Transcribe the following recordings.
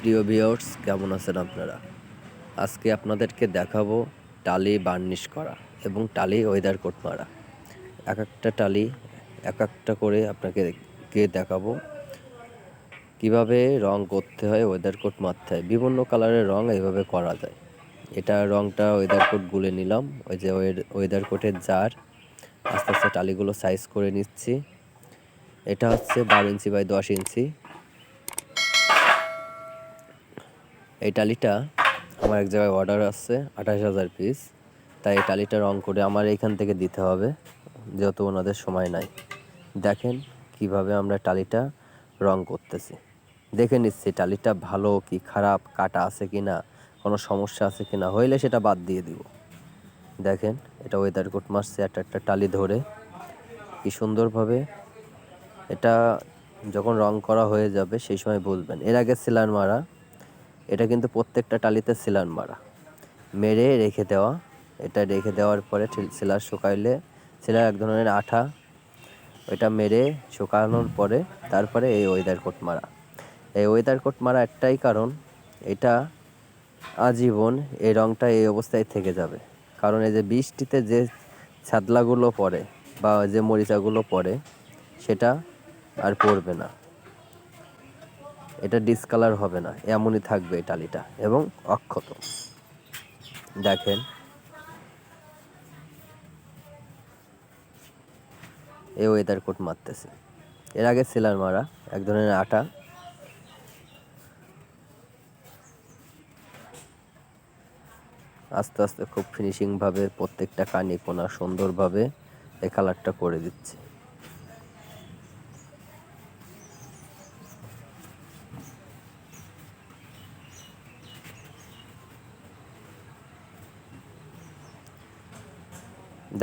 প্রিয় ভিউয়ার্স, কেমন আছেন আপনারা? আজকে আপনাদেরকে দেখাবো টালি বার্নিশ করা এবং টালি ওয়েদার কোট মারা। এক একটা টালি, এক একটা করে আপনাকে কে দেখাবো? কীভাবে রং করতে হয়, ওয়েদার কোট মারতে হয়, বিভিন্ন কালারের রং এইভাবে করা যায়। এটা রংটা ওয়েদার কোট গুলে নিলাম, ওই যে ওয়েদার কোটের জার। আস্তে আস্তে টালিগুলো সাইজ করে নিচ্ছি। এটা হচ্ছে বারো ইঞ্চি বাই দশ ইঞ্চি। এই টালিটা আমার এক জায়গায় অর্ডার আসছে আঠাশ হাজার পিস তাই এই টালিটা রং করে আমার এইখান থেকে দিতে হবে, যেহেতু ওনাদের সময় নাই। দেখেন কীভাবে আমরা টালিটা রং করতেছি। দেখে নিচ্ছি টালিটা ভালো কি খারাপ, কাটা আছে কি না কোনো সমস্যা আছে কি না হইলে সেটা বাদ দিয়ে দিব। দেখেন এটা ওয়েদার কোট মারছে, একটা একটা টালি ধরে। কি সুন্দরভাবে এটা যখন রং করা হয়ে যাবে, সেই সময় বলবেন এর আগে সিলার মারা এটা কিন্তু প্রত্যেকটা টালিতে সিলার মারা। মেরে রেখে দেওয়া, এটা রেখে দেওয়ার পরে সিলার শুকাইলে, সিলার এক ধরনের আঠা, ওইটা মেরে শুকানোর পরে তারপরে এই ওয়েদার কোট মারা। এই ওয়েদার কোট মারা একটাই কারণ, এটা আজীবন এই রংটা এই অবস্থায় থেকে যাবে। কারণ এই যে বৃষ্টিতে যে ছাদলাগুলো পড়ে বা যে মরিচাগুলো পড়ে, সেটা আর পড়বে না। এটা ডিসকালার হবে না, এমনই থাকবে এই টালিটা এবং অক্ষত। দেখেন। এ ওয়েদার কোট মারতেছে। এর আগে সিলার মারা এক ধরনের আটা। আস্তে আস্তে খুব ফিনিশিংভাবে প্রত্যেকটা কানি কোনা সুন্দরভাবে এই কালারটা করে দিচ্ছে।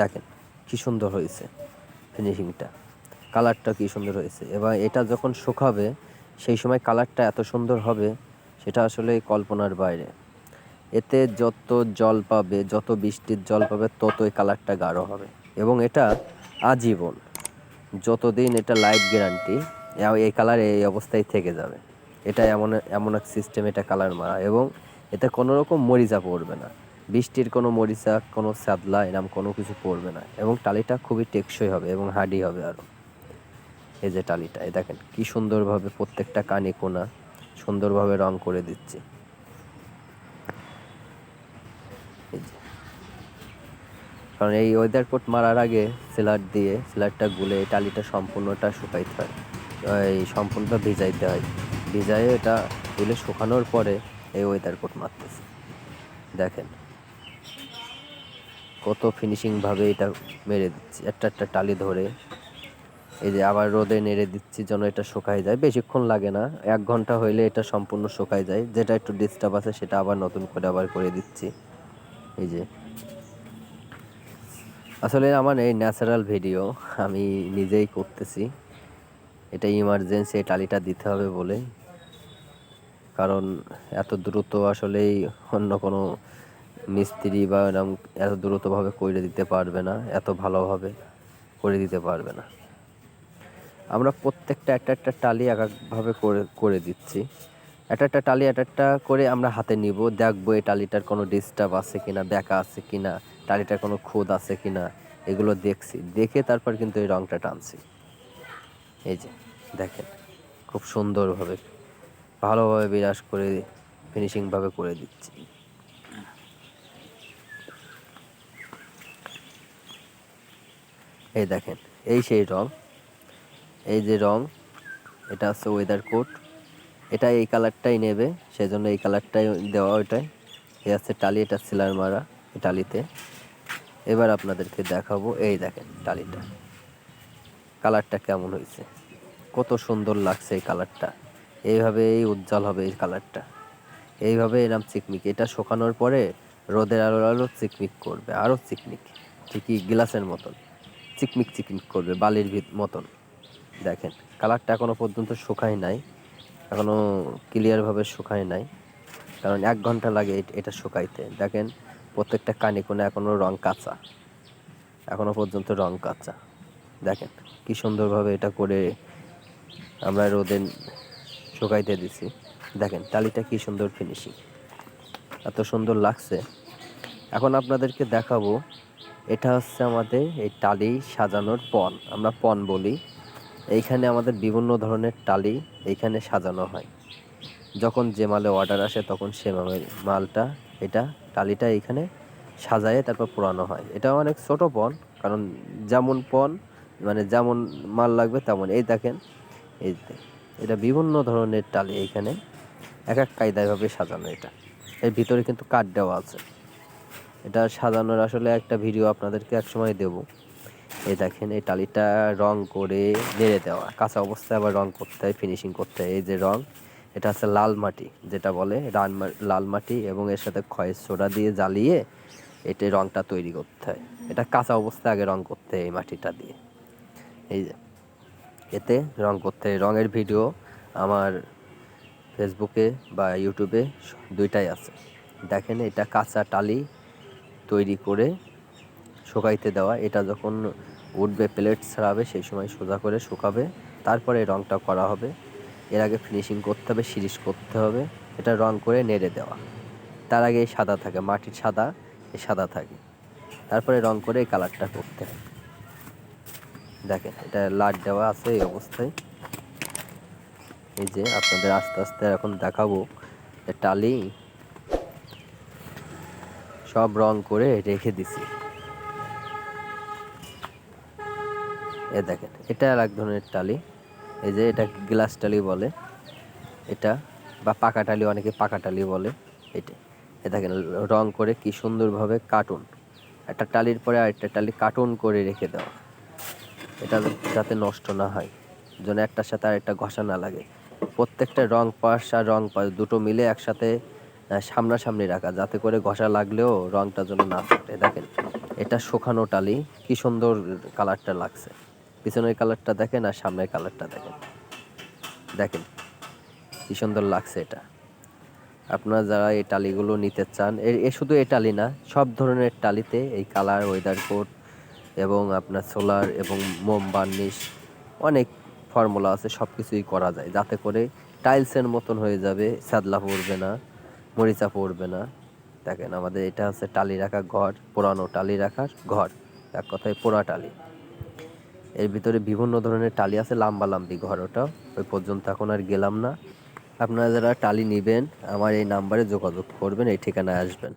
দেখেন কি সুন্দর হয়েছে ফিনিশিংটা কালারটা কি সুন্দর হয়েছে। এবং এটা যখন শুকাবে, সেই সময় কালারটা এত সুন্দর হবে, সেটা আসলে কল্পনার বাইরে। এতে যত জল পাবে, যত বৃষ্টির জল পাবে, ততই কালারটা গাঢ় হবে। এবং এটা আজীবন। যতদিন এটা লাইফ গ্যারান্টি এই কালার এই অবস্থায় থেকে যাবে। এটা এমন এমন এক সিস্টেম এটা কালার মারা। এবং এতে কোনো রকম মরিচা পড়বে না। বৃষ্টির কোনো মরিচা, কোনো স্যাদলা, এরম কোনো কিছু পড়বে না। এবং টালিটা খুবই টেকসই হবে এবং হার্ডি হবে আরও এই যে টালিটা, এই দেখেন, কি সুন্দরভাবে প্রত্যেকটা কানি কোনা সুন্দরভাবে রং করে দিচ্ছে। কারণ এই ওয়েদার কোট মারার আগে সিলার দিয়ে, সিলারটা গুলে টালিটা সম্পূর্ণটা শুকাইতে হয়। এই সম্পূর্ণটা ভিজাইতে হয়। ভিজাইয়ে এটা গুলে শুকানোর পরে এই ওয়েদার কোট মারতেছে। দেখেন কত ফিনিশিংভাবে এটা মেরে দিচ্ছি। একটা একটা টালি ধরে এই যে আবার রোদে নেড়ে দিচ্ছি যেন এটা শুকায় যায়। বেশিক্ষণ লাগে না, এক ঘণ্টা হইলে এটা সম্পূর্ণ শুকায় যায়। যেটা একটু ডিস্টার্ব আছে সেটা আবার নতুন করে আবার করে দিচ্ছি। এই যে। আসলে আমার এই ন্যাচারাল ভিডিও আমি নিজেই করতেছি। এটা ইমার্জেন্সি টালিটা দিতে হবে বলে। কারণ এত দ্রুত আসলেই অন্য কোনো মিস্ত্রি বা এরকম এত দ্রুতভাবে করে দিতে পারবে না, এত ভালোভাবে করে দিতে পারবে না। আমরা প্রত্যেকটা একটা একটা টালি এক একভাবে করে করে দিচ্ছি। একটা একটা টালি একটা একটা করে আমরা হাতে নিব, দেখব এই টালিটার কোনো ডিস্টার্ব আছে কি না বেঁকা আছে কি না টালিটার কোনো খুদ আছে কি না এগুলো দেখছি। দেখে তারপর কিন্তু এই রংটা টানছি। এই যে, দেখেন, খুব সুন্দরভাবে, ভালোভাবে বিরাজ করে ফিনিশিংভাবে করে দিচ্ছি। এই দেখেন, এই সেই রং, এই যে রং, এটা হচ্ছে ওয়েদার কোট এটা এই কালারটাই নেবে, সেজন্য এই কালারটাই দেওয়া ওইটাই। এ আছে টালি, এটা সিলার মারা টালিতে। এবার আপনাদেরকে দেখাবো, এই দেখেন টালিটা কালারটা কেমন হয়েছে। কত সুন্দর লাগছে এই কালারটা এইভাবে এই উজ্জ্বল হবে এই কালারটা এইভাবে এরম চিকমিক, এটা শুকানোর পরে রোদের আলো আলো চিকমিক করবে আরও চিকমিক, ঠিকই গ্লাসের মতন। চিকমিক চিকমিক করবে বালির ভিত মতন। দেখেন, কালারটা এখনও পর্যন্ত শুকায় নাই এখনও ক্লিয়ারভাবে শুকায় নাই, কারণ এক ঘণ্টা লাগে এটা শুকাইতে। দেখেন, প্রত্যেকটা কানি কোণে এখনও রং কাঁচা এখনও পর্যন্ত রং কাঁচা। দেখেন, কি সুন্দরভাবে এটা করে আমরা রোদে শুকাইতে দিছি। দেখেন, টালিটা কি সুন্দর ফিনিশিং এত সুন্দর লাগছে। এখন আপনাদেরকে দেখাবো এটা হচ্ছে আমাদের এই টালি সাজানোর পণ। আমরা পণ বলি। এইখানে আমাদের বিভিন্ন ধরনের টালি এইখানে সাজানো হয়। যখন যে মালে অর্ডার আসে, তখন সে মালটা, এটা টালিটা এইখানে সাজায়ে তারপর পোড়ানো হয়। এটা অনেক ছোট পণ, কারণ যেমন পণ মানে যেমন মাল লাগবে তেমন। এই দেখেন, এই এটা বিভিন্ন ধরনের টালি এইখানে। এক এক কায়দায়ভাবে সাজানো এটা। এর ভিতরে কিন্তু কাঠ দেওয়া আছে। এটা সাজানোর আসলে একটা ভিডিও আপনাদেরকে এক সময় দেবো। এই দেখেন, এই টালিটা রং করে নেড়ে দেওয়া। কাঁচা অবস্থায় আবার রং করতে হয় ফিনিশিং করতে হয়। এই যে রং, এটা হচ্ছে লাল মাটি, যেটা বলে রান লাল মাটি এবং এর সাথে ক্ষয়ের সোডা দিয়ে জ্বালিয়ে এটা রংটা তৈরি করতে হয়। এটা কাঁচা অবস্থায় আগে রং করতে হয় এই মাটিটা দিয়ে। এই যে, এতে রং করতে হয়। রঙের ভিডিও আমার ফেসবুকে বা ইউটিউবে দুইটাই আছে। দেখেন, এটা কাঁচা টালি তৈরি করে শুকাইতে দেওয়া। এটা যখন উঠবে, প্লেট ছাড়াবে, সেই সময় সোজা করে শুকাবে। তারপরে রংটা করা হবে। এর আগে ফিনিশিং করতে হবে, সিরিজ করতে হবে। এটা রং করে নেড়ে দেওয়া। তার আগে সাদা থাকে, মাটির সাদা, এই সাদা থাকে। তারপরে রং করে এই কালারটা করতে হয় দেখেন, এটা লাট দেওয়া আছে এই অবস্থায়। এই যে আপনাদের আস্তে আস্তে এখন দেখাবো টালি সব রং করে রেখে দিছি। এ দেখেন, এটা এক ধরনের টালি। এই যে এটা গ্লাস টালি বলে। এটা বা পাকা টালি, অনেকে পাকা টালি বলে। এটা, এ দেখেন, রং করে কি সুন্দরভাবে কার্টুন। একটা টালির পরে আরেকটা টালি কার্টুন করে রেখে দেওয়া। এটা যাতে নষ্ট না হয়, যেন একটার সাথে আরেকটা ঘষা না লাগে। প্রত্যেকটা রং পাশ আর রং পাশ, দুটো মিলে একসাথে সামনাসামনি রাখা, যাতে করে ঘষা লাগলেও রংটা যেন না ফাটে। দেখেন, এটা শুকানো টালি, কি সুন্দর কালারটা লাগছে। পিছনের কালারটা দেখেন আর সামনের কালারটা দেখেন। দেখেন, কি সুন্দর লাগছে এটা। আপনারা যারা এই টালিগুলো নিতে চান, এ- শুধু এই টালি না, সব ধরনের টালিতে এই কালার ওয়েদার কোড এবং আপনার সোলার এবং মোম বার্নিশ অনেক ফর্মুলা আছে সব কিছুই করা যায়। যাতে করে টাইলসের মতন হয়ে যাবে, সাদলা পড়বে না। মরিচা পড়বে না। দেখেন আমাদের এটা হচ্ছে টালি রাখা ঘর, পুরানো টালি রাখার ঘর। এক কথায় পোড়া টালি। এর ভিতরে বিভিন্ন ধরনের টালি আছে লাম্বা লাম্বি ঘর ওটা। ওই পর্যন্ত এখন আর গেলাম না। আপনারা যারা টালি নেবেন, আমার এই নাম্বারে যোগাযোগ করবেন, এই ঠিকানায় আসবেন।